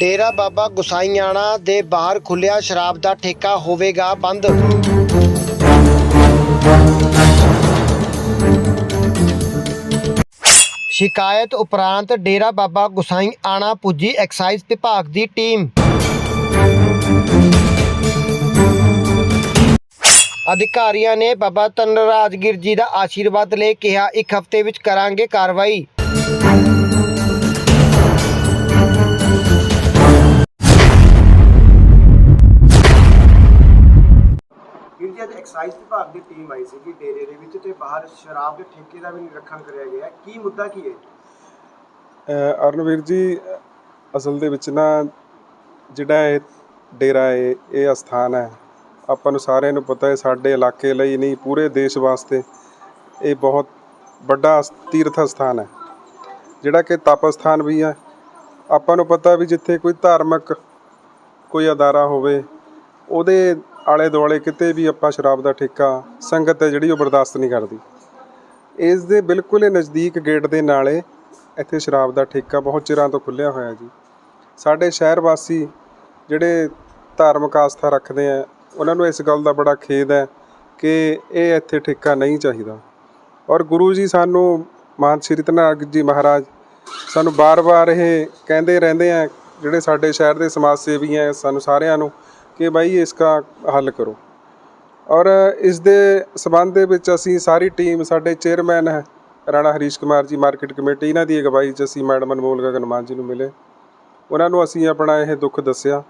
ਡੇਰਾ ਬਾਬਾ ਗੁਸਾਈਆਣਾ ਦੇ ਬਾਹਰ ਖੁੱਲਿਆ ਸ਼ਰਾਬ ਦਾ ਠੇਕਾ ਹੋਵੇਗਾ ਬੰਦ। ਸ਼ਿਕਾਇਤ ਉਪਰੰਤ ਡੇਰਾ ਬਾਬਾ ਗੁਸਾਈ ਆਣਾ ਪੁੱਜੀ ਐਕਸਾਈਜ਼ ਵਿਭਾਗ ਦੀ ਟੀਮ। ਅਧਿਕਾਰੀਆਂ ਨੇ ਬਾਬਾ ਤਨਰਾਜਗੀਰ ਜੀ ਦਾ ਆਸ਼ੀਰਵਾਦ ਲੈ ਕਿਹਾ, ਇੱਕ ਹਫ਼ਤੇ ਵਿੱਚ ਕਰਾਂਗੇ ਕਾਰਵਾਈ। ਐਕਸਾਈਜ਼ ਵਿਭਾਗ ਦੀ ਟੀਮ ਆਈ ਸੀਗੀ ਡੇਰੇ ਦੇ ਵਿੱਚ ਤੇ ਬਾਹਰ ਸ਼ਰਾਬ ਦੇ ਠੇਕੇ ਦਾ ਵੀ ਨਿਰੀਖਣ ਕਰਿਆ ਗਿਆ ਕੀ ਮੁੱਦਾ ਕੀ ਹੈ? ਅਹ ਅਰੁਣਵੀਰ ਜੀ, ਅਸਲ ਦੇ ਵਿੱਚ ਨਾ ਜਿਹੜਾ ਇਹ ਡੇਰਾ ਹੈ, ਇਹ ਅਸਥਾਨ ਹੈ। ਆਪਾਂ ਨੂੰ ਸਾਰਿਆਂ ਨੂੰ ਪਤਾ ਹੈ, ਸਾਡੇ ਇਲਾਕੇ ਲਈ ਨਹੀਂ, ਪੂਰੇ ਦੇਸ਼ ਵਾਸਤੇ ਇਹ ਬਹੁਤ ਵੱਡਾ ਤੀਰਥ ਸਥਾਨ ਹੈ। ਜਿਹੜਾ ਕਿ ਤਪ ਸਥਾਨ ਵੀ ਹੈ। ਆਪਾਂ ਨੂੰ ਪਤਾ ਵੀ ਜਿੱਥੇ ਕੋਈ ਧਾਰਮਿਕ ਕੋਈ ਅਦਾਰਾ ਹੋਵੇ, ਉਹਦੇ ਆਲੇ ਦੁਆਲੇ ਕਿਤੇ ਵੀ ਆਪਾਂ ਸ਼ਰਾਬ ਦਾ ਠੇਕਾ, ਸੰਗਤ ਹੈ ਜਿਹੜੀ ਉਹ ਬਰਦਾਸ਼ਤ ਨਹੀਂ ਕਰਦੀ। ਇਸ ਦੇ ਬਿਲਕੁਲ ਹੀ ਨਜ਼ਦੀਕ ਗੇਟ ਦੇ ਨਾਲੇ ਇੱਥੇ ਸ਼ਰਾਬ ਦਾ ਠੇਕਾ ਬਹੁਤ ਚਿਰਾਂ ਤੋਂ ਖੁੱਲਿਆ ਹੋਇਆ ਜੀ। ਸਾਡੇ ਸ਼ਹਿਰ ਵਾਸੀ ਜਿਹੜੇ ਧਾਰਮਿਕ ਆਸਥਾ ਰੱਖਦੇ ਆ, ਉਹਨਾਂ ਨੂੰ ਇਸ ਗੱਲ ਦਾ ਬੜਾ ਖੇਦ ਹੈ ਕਿ ਇਹ ਇੱਥੇ ਠੇਕਾ ਨਹੀਂ ਚਾਹੀਦਾ। ਔਰ ਗੁਰੂ ਜੀ ਸਾਨੂੰ, ਮਹਾਨ ਸ਼੍ਰੀ ਧਨਾਗ ਜੀ ਮਹਾਰਾਜ ਸਾਨੂੰ ਬਾਰ-ਬਾਰ ਇਹ ਕਹਿੰਦੇ ਰਹਿੰਦੇ ਆ, ਜਿਹੜੇ ਸਾਡੇ ਸ਼ਹਿਰ ਦੇ ਸਮਾਜ ਸੇਵੀ ਆ ਸਾਨੂੰ ਸਾਰਿਆਂ ਨੂੰ ਕਿ ਭਾਈ ਇਸ ਦਾ ਹੱਲ ਕਰੋ। ਔਰ ਇਸ ਦੇ ਸਬੰਧ ਦੇ ਵਿੱਚ ਅਸੀਂ ਸਾਰੀ ਟੀਮ, ਸਾਡੇ ਚੇਅਰਮੈਨ ਹੈ, ਰਾਣਾ ਹਰੀਸ਼ ਕੁਮਾਰ ਜੀ, ਮਾਰਕੀਟ ਕਮੇਟੀ, ਇਹਨਾਂ ਦੀ ਅਗਵਾਈ 'ਚ ਅਸੀਂ ਮੈਡਮ ਅਨਮੋਲ ਗਗਨਮਾਨ ਜੀ ਨੂੰ ਮਿਲੇ। ਉਹਨਾਂ ਨੂੰ ਅਸੀਂ ਆਪਣਾ ਇਹ ਦੁੱਖ ਦੱਸਿਆ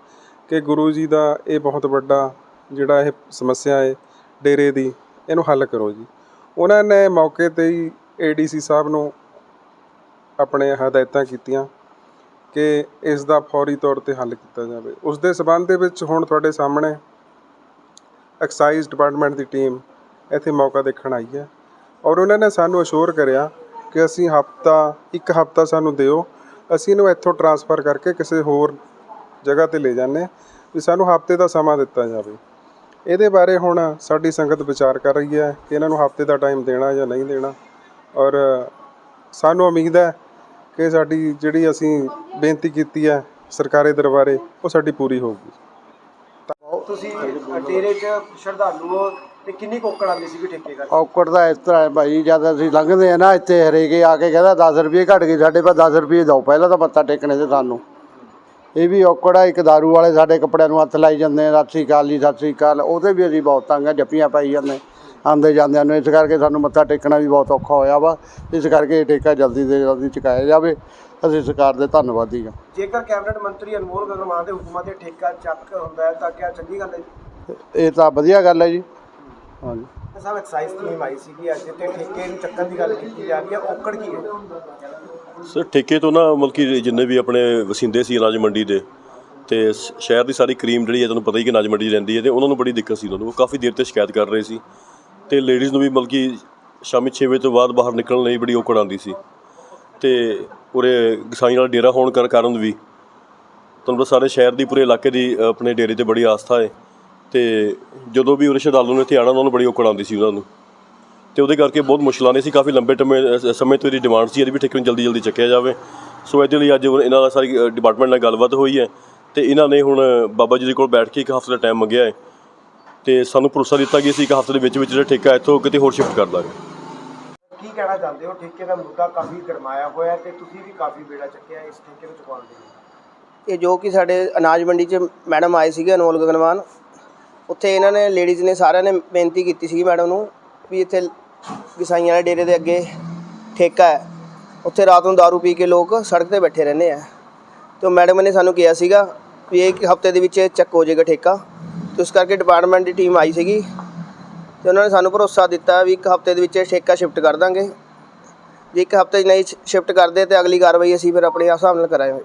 ਕਿ ਗੁਰੂ ਜੀ ਦਾ ਇਹ ਬਹੁਤ ਵੱਡਾ ਜਿਹੜਾ ਇਹ ਸਮੱਸਿਆ ਹੈ, ਡੇਰੇ ਦੀ, ਇਹਨੂੰ ਹੱਲ ਕਰੋ ਜੀ। ਉਹਨਾਂ ਨੇ ਮੌਕੇ ਤੇ ਹੀ ਏਡੀਸੀ ਸਾਹਿਬ ਨੂੰ ਆਪਣੇ ਹਦਾਇਤਾਂ ਕੀਤੀਆਂ। ਕਿ ਇਸ ਦਾ ਫੌਰੀ ਤੌਰ ਤੇ ਹੱਲ ਕੀਤਾ ਜਾਵੇ। ਉਸ ਦੇ ਸਬੰਧ ਦੇ ਵਿੱਚ ਹੁਣ ਤੁਹਾਡੇ ਸਾਹਮਣੇ ਐਕਸਾਈਜ਼ ਡਿਪਾਰਟਮੈਂਟ ਦੀ ਟੀਮ ਇੱਥੇ ਮੌਕਾ ਦੇਖਣ ਆਈ ਹੈ ਔਰ ਉਹਨਾਂ ਨੇ ਸਾਨੂੰ ਅਸ਼ੋਰ ਕਰਿਆ ਕਿ ਅਸੀਂ ਹਫਤਾ, ਇੱਕ ਹਫਤਾ ਸਾਨੂੰ ਦਿਓ। ਅਸੀਂ ਇਹਨੂੰ ਇੱਥੋਂ ਟਰਾਂਸਫਰ ਕਰਕੇ ਕਿਸੇ ਹੋਰ ਜਗ੍ਹਾ ਤੇ ਲੈ ਜਾਂਦੇ ਹਾਂ ਵੀ ਸਾਨੂੰ ਹਫ਼ਤੇ ਦਾ ਸਮਾਂ ਦਿੱਤਾ ਜਾਵੇ। ਇਹਦੇ ਬਾਰੇ ਹੁਣ ਸਾਡੀ ਸੰਗਤ ਵਿਚਾਰ ਕਰ ਰਹੀ ਹੈ ਕਿ ਇਹਨਾਂ ਨੂੰ ਹਫ਼ਤੇ ਦਾ ਟਾਈਮ ਦੇਣਾ ਜਾਂ ਨਹੀਂ ਦੇਣਾ ਔਰ ਸਾਨੂੰ ਉਮੀਦ ਹੈ ਕਿ ਸਾਡੀ ਜਿਹੜੀ ਅਸੀਂ ਬੇਨਤੀ ਕੀਤੀ ਹੈ ਸਰਕਾਰੀ ਦਰਬਾਰੇ ਉਹ ਸਾਡੀ ਪੂਰੀ ਹੋਊਗੀ। ਤੁਸੀਂ ਡੇਰੇ 'ਚ ਸ਼ਰਧਾਲੂ ਹੋ ਤੇ ਕਿੰਨੀ ਕੋਕੜ ਆਉਂਦੀ ਸੀ ਵੀ ਠੇਕੇ ਕਰ ਔਕੜ ਦਾ ਇਸ ਤਰ੍ਹਾਂ ਹੈ ਭਾਈ ਜਦ ਅਸੀਂ ਲੰਘਦੇ ਆ ਨਾ ਇੱਥੇ ਹਰੇਕੇ ਆ ਕੇ ਕਹਿੰਦਾ 10 ਰੁਪਏ ਘਟ ਗਏ ਸਾਡੇ ਪਾਸ 10 ਰੁਪਏ ਦਿਓ ਪਹਿਲਾਂ ਤਾਂ ਮੱਥਾ ਟੇਕਣੇ ਤੇ ਸਾਨੂੰ। ਇਹ ਵੀ ਔਕੜ ਆ ਇੱਕ ਦਾਰੂ ਵਾਲੇ ਸਾਡੇ ਕੱਪੜਿਆਂ ਨੂੰ ਹੱਥ ਲਾਈ ਜਾਂਦੇ ਆ ਸਤਿ ਸ੍ਰੀ ਅਕਾਲ ਜੀ ਸਤਿ ਸ੍ਰੀ ਅਕਾਲ ਉਹਦੇ ਵੀ ਅਸੀਂ ਬਹੁਤ ਤੰਗ ਆ ਜੱਫੀਆਂ ਪਾਈ ਜਾਂਦੇ। ਆਂਦੇ ਜਾਂਦਿਆਂ ਨੂੰ ਇਸ ਕਰਕੇ ਸਾਨੂੰ ਮੱਥਾ ਟੇਕਣਾ ਵੀ ਬਹੁਤ ਔਖਾ ਹੋਇਆ ਵਾ। ਇਸ ਕਰਕੇ ਇਹ ਠੇਕਾ ਜਲਦੀ ਤੋਂ ਜਲਦੀ ਚੁਕਾਇਆ ਜਾਵੇ। ਅਸੀਂ ਸਰਕਾਰ ਦੇ ਧੰਨਵਾਦੀ ਹਾਂ। ਜੇਕਰ ਕੈਬਨਿਟ ਮੰਤਰੀ ਅਨਮੋਲ ਗਗਨਮਾਨ ਦੇ ਹੁਕਮਾਂ ਤੇ ਠੇਕਾ ਚੱਕ ਹੁੰਦਾ ਹੈ ਤਾਂ ਕਿਆ ਚੰਗੀ ਗੱਲ ਹੈ ਜੀ? ਇਹ ਤਾਂ ਵਧੀਆ ਗੱਲ ਹੈ ਜੀ। ਹਾਂਜੀ। ਸਾਹਿਬ ਐਕਸਾਈਜ਼ ਟੀਮ ਆਈ ਸੀਗੀ ਅੱਜ ਤੇ ਠੇਕੇ ਨੂੰ ਚੱਕਣ ਦੀ ਗੱਲ ਕੀਤੀ ਜਾ ਰਹੀ ਹੈ। ਔਕੜ ਕੀ ਹੈ? ਸਰ ਠੇਕੇ ਤੋਂ ਨਾ ਮਤਲਬ ਕਿ ਜਿੰਨੇ ਵੀ ਆਪਣੇ ਵਸਿੰਦੇ ਸੀ ਅਨਾਜ ਮੰਡੀ ਦੇ ਤੇ ਸ਼ਹਿਰ ਦੀ ਸਾਰੀ ਕਰੀਮ ਜਿਹੜੀ ਹੈ ਤੁਹਾਨੂੰ ਪਤਾ ਹੀ ਕਿ ਅਨਾਜ ਮੰਡੀ ਰਹਿੰਦੀ ਹੈ ਤੇ ਉਹਨਾਂ ਨੂੰ ਬੜੀ ਦਿੱਕਤ ਸੀ ਉਹਨਾਂ ਨੂੰ। ਉਹ ਕਾਫੀ ਦੇਰ ਤੇ ਸ਼ਿਕਾਇਤ ਕਰ ਰਹੇ ਸੀ। ਤੇ ਲੇਡੀਜ਼ ਨੂੰ ਵੀ ਮਤਲਬ ਕਿ ਸ਼ਾਮੀ 6 ਵਜੇ ਤੋਂ ਬਾਅਦ ਬਾਹਰ ਨਿਕਲਣ ਲਈ ਬੜੀ ਔਕੜ ਆਉਂਦੀ ਸੀ। ਤੇ ਉਰੇ ਗਸਾਈ ਨਾਲ ਡੇਰਾ ਹੋਣ ਕਰ, ਕਾਰਨ ਵੀ ਤੁਹਾਨੂੰ ਪਤਾ ਸਾਰੇ ਸ਼ਹਿਰ ਦੀ ਪੂਰੇ ਇਲਾਕੇ ਦੀ ਆਪਣੇ ਡੇਰੇ ਤੇ ਬੜੀ ਆਸਥਾ ਹੈ ਤੇ ਜਦੋਂ ਵੀ ਉਰੇ ਸ਼ਰਧਾਲੂ ਨੇ ਇੱਥੇ ਆਉਣਾ, ਉਹਨਾਂ ਨੂੰ ਬੜੀ ਔਕੜ ਆਉਂਦੀ ਸੀ ਉਹਨਾਂ ਨੂੰ। ਤੇ ਉਹਦੇ ਕਰਕੇ ਬਹੁਤ ਮੁਸ਼ਕਲਾਂ ਨੇ ਸੀ, ਕਾਫੀ ਲੰਬੇ ਟਮੇ ਸਮੇਂ ਤੋਂ ਇਹਦੀ ਡਿਮਾਂਡ ਸੀ, ਇਹਦੀ ਵੀ ਠੇਕੇ ਨੂੰ ਜਲਦੀ ਜਲਦੀ ਚੱਕਿਆ ਜਾਵੇ। ਸੋ ਇਹਦੇ ਲਈ ਅੱਜ ਇਹਨਾਂ ਦਾ ਸਾਰੀ ਡਿਪਾਰਟਮੈਂਟ ਨਾਲ ਗੱਲਬਾਤ ਹੋਈ ਹੈ। ਤੇ ਇਹਨਾਂ ਨੇ ਹੁਣ ਬਾਬਾ ਜੀ ਦੇ ਕੋਲ ਬੈਠ ਕੇ ਇੱਕ ਹਫ਼ਤੇ ਦਾ ਟਾਈਮ ਮੰਗਿਆ ਹੈ। ਤੇ ਸਾਨੂੰ ਭਰੋਸਾ ਦਿੱਤਾ ਕਿ ਅਸੀਂ ਇੱਕ ਹਫ਼ਤੇ ਦੇ ਵਿੱਚ ਵਿੱਚ ਜਿਹੜਾ ਠੇਕਾ ਇੱਥੋਂ ਕਿਤੇ ਹੋਰ ਸ਼ਿਫਟ ਕਰ ਦਾਂਗੇ ਕੀ ਕਹਿਣਾ ਚਾਹੁੰਦੇ ਹੋ? ਠੇਕੇ ਦਾ ਮੁੱਦਾ ਕਾਫੀ ਗਰਮਾਇਆ ਹੋਇਆ ਹੈ ਤੇ ਤੁਸੀਂ ਵੀ ਕਾਫੀ ਬੇੜਾ ਚੱਕਿਆ ਇਸ ਠੇਕੇ ਨੂੰ ਚੁਕਾਉਣ ਦੇ ਲਈ ਇਹ ਜੋ ਕਿ ਸਾਡੇ ਅਨਾਜ ਮੰਡੀ 'ਚ ਮੈਡਮ ਆਏ ਸੀਗੇ ਅਨਮੋਲ ਗਗਨਵਾਨ। ਉੱਥੇ ਇਹਨਾਂ ਨੇ ਲੇਡੀਜ਼ ਨੇ ਸਾਰਿਆਂ ਨੇ ਬੇਨਤੀ ਕੀਤੀ ਸੀ ਮੈਡਮ ਨੂੰ ਵੀ ਇੱਥੇ ਗਸਾਈਆਂ ਵਾਲੇ ਡੇਰੇ ਦੇ ਅੱਗੇ ਠੇਕਾ ਹੈ। ਉੱਥੇ ਰਾਤ ਨੂੰ दारू ਪੀ ਕੇ ਲੋਕ ਸੜਕ ਤੇ ਬੈਠੇ ਰਹਿੰਦੇ ਆ। ਤੇ ਉਹ ਮੈਡਮ ਨੇ ਸਾਨੂੰ ਕਿਹਾ ਸੀਗਾ ਵੀ ਇੱਕ ਹਫ਼ਤੇ ਦੇ ਵਿੱਚ ਚੱਕ ਹੋ ਜਾਏਗਾ ਠੇਕਾ। ਤੇ ਕਰਕੇ ਡਿਪਾਰਟਮੈਂਟ ਦੀ ਟੀਮ ਆਈ ਸੀਗੀ ਤੇ ਉਹਨਾਂ ਨੇ ਸਾਨੂੰ ਭਰੋਸਾ ਦਿੱਤਾ ਵੀ ਇੱਕ ਹਫ਼ਤੇ ਦੇ ਵਿੱਚ ਇਹ ਠੇਕਾ ਸ਼ਿਫਟ ਕਰ ਦਾਂਗੇ। ਜੇ ਇੱਕ ਹਫ਼ਤੇ 'ਚ ਨਹੀਂ ਸ਼ਿਫਟ ਕਰਦੇ ਤੇ ਅਗਲੀ ਕਾਰਵਾਈ ਅਸੀਂ ਫਿਰ ਆਪਣੇ ਹਿਸਾਬ ਨਾਲ ਕਰਾਂਗੇ।